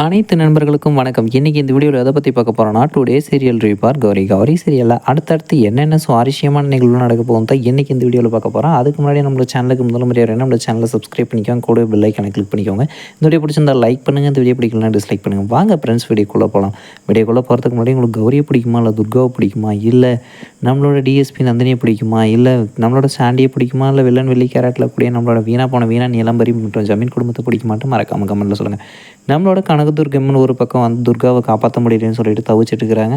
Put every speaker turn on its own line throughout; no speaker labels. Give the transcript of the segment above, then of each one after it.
அனைத்து நண்பர்களுக்கும் வணக்கம். இன்றைக்கி இந்த வீடியோவில் எதை பற்றி பார்க்க போகிறோம்னா today serial review for Gauri. Gauri சீரியலில் அடுத்தடுத்து என்னென்ன சுவாரஸ்யமான நிகழ்வு நடக்க போகும் தான் இன்றைக்கி இந்த வீடியோவில் பார்க்க போகிறோம் அதுக்கு முன்னாடி நம்மளோட சேனலுக்கு முதல் முறையாக நம்மளோட சேனலை சப்ஸ்கிரைப் பண்ணிக்கோங்க. கூட பெல் கிளிக் பண்ணிக்கோங்க. இந்த வீடியோ பிடிச்சிருந்தா லைக் பண்ணுங்கள் இந்த வீடியோ பிடிக்கலாம் டிஸ்லைக் பண்ணுங்கள் வாங்க ஃப்ரெண்ட்ஸ் வீடியோக்குள்ளே போகலாம் வீடியோக்குள்ளே போகிறதுக்கு முன்னாடி உங்களுக்கு கௌரியை பிடிக்குமா இல்லை துர்காவை பிடிக்குமா இல்லை நம்மளோட டிஎஸ்பி நந்தினியை பிடிக்குமா இல்லை நம்மளோட சாண்டியை பிடிக்குமா இல்லை வில்லன் வெள்ளி கேரட்டில் கூடிய நம்மளோட வீணா போன வீணா நிலம்பரி மற்றும் ஜமீன் குடும்பத்தை பிடிக்குமாட்டு மறக்காம கமெண்ட்டில் சொல்லுங்கள் நம்மளோட கனகதுர்கம்னு ஒரு பக்கம் வந்து துர்காவை காப்பாற்ற முடியலன்னு சொல்லிட்டு தவிச்சிட்டு இருக்கிறாங்க.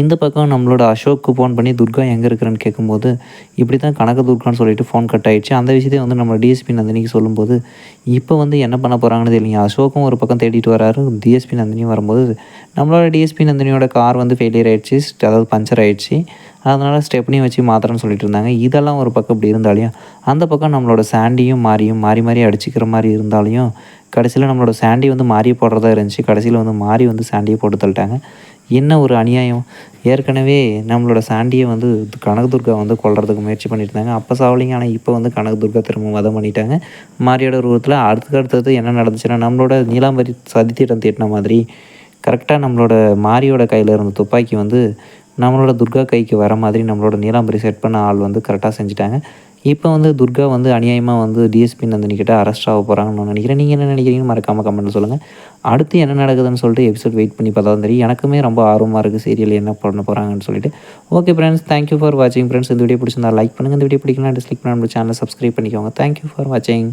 இந்த பக்கம் நம்மளோட அசோக்கு ஃபோன் பண்ணி துர்கா எங்கே இருக்கிறேன்னு கேட்கும்போது இப்படி தான் கனக துர்கான்னு சொல்லிட்டு ஃபோன் கட் ஆகிடுச்சு அந்த விஷயத்தையும் வந்து நம்ம டிஎஸ்பி நந்தினிக்கு சொல்லும்போது இப்போ வந்து என்ன பண்ண போகிறாங்கன்னு தெரியல அசோக்கும் ஒரு பக்கம் தேடிட்டு வராரு. டிஎஸ்பி நந்தினியும் வரும்போது நம்மளோட டிஎஸ்பி நந்தினியோட கார் வந்து ஃபெயிலியர் ஆயிடுச்சு. அதாவது பஞ்சர் ஆகிடுச்சு அதனால் ஸ்டெப்னியும் வச்சு மாத்திரம்னு சொல்லிட்டு இருந்தாங்க. இதெல்லாம் ஒரு பக்கம் இப்படி இருந்தாலையும் அந்த பக்கம் நம்மளோட சாண்டியும் மாறியும் மாறி மாறி அடிச்சுக்கிற மாதிரி இருந்தாலையும் கடைசியில் நம்மளோட சாண்டி வந்து மாறி போடுறதா இருந்துச்சு. கடைசியில் வந்து மாறி வந்து சாண்டியை போட்டு தள்ளிட்டாங்க. என்ன ஒரு அநியாயம்? ஏற்கனவே நம்மளோட சாண்டியை வந்து கனக துர்கா வந்து கொல்றதுக்கு முயற்சி பண்ணியிருந்தாங்க. அப்போ சாவலிங்க ஆனால் இப்போ வந்து கனக துர்கா திரும்ப வதம் பண்ணிட்டாங்க. மாரியோட உருவத்தில் அடுத்துக்கு அடுத்தது என்ன நடந்துச்சுன்னா நம்மளோட நீலாம்பரி சதித்திடம் தீட்டின மாதிரி கரெக்டாக நம்மளோட மாரியோட கையில் இருந்த துப்பாக்கி வந்து நம்மளோட துர்கா கைக்கு வர மாதிரி நம்மளோட நீலாம்பரி செட் பண்ண ஆள் வந்து கரெக்டாக செஞ்சுட்டாங்க. இப்போ வந்து துர்கா வந்து அநியாயமாக வந்து டிஎஸ்பி நந்தினிக்கிட்ட அரெஸ்ட் ஆக போகிறாங்கன்னு நான் நினைக்கிறேன். நீங்கள் என்ன நினைக்கிறீங்கன்னு மறக்காமல் கமெண்ட் சொல்லுங்கள் அடுத்து என்ன நடக்குதுன்னு சொல்லிட்டு எபிசோட் வெயிட் பண்ணி பார்த்தா தெரியும். எனக்குமே ரொம்ப ஆர்வமாக இருக்குது சீரியல் என்ன பண்ண போகிறாங்கன்னு சொல்லிட்டு. Okay friends thank you for வாட்சிங் ஃப்ரெண்ட்ஸ் இந்த வீடியோ பிடிச்சிருந்தா லைக் பண்ணுங்கள் இந்த வீடியோ பிடிக்கலாம் டிஸ்லைக் பண்ண நம்ம சேனலை சப்ஸ்கிரைப் பண்ணிக்கோங்க. தேங்க்யூ ஃபார் வாட்சிங்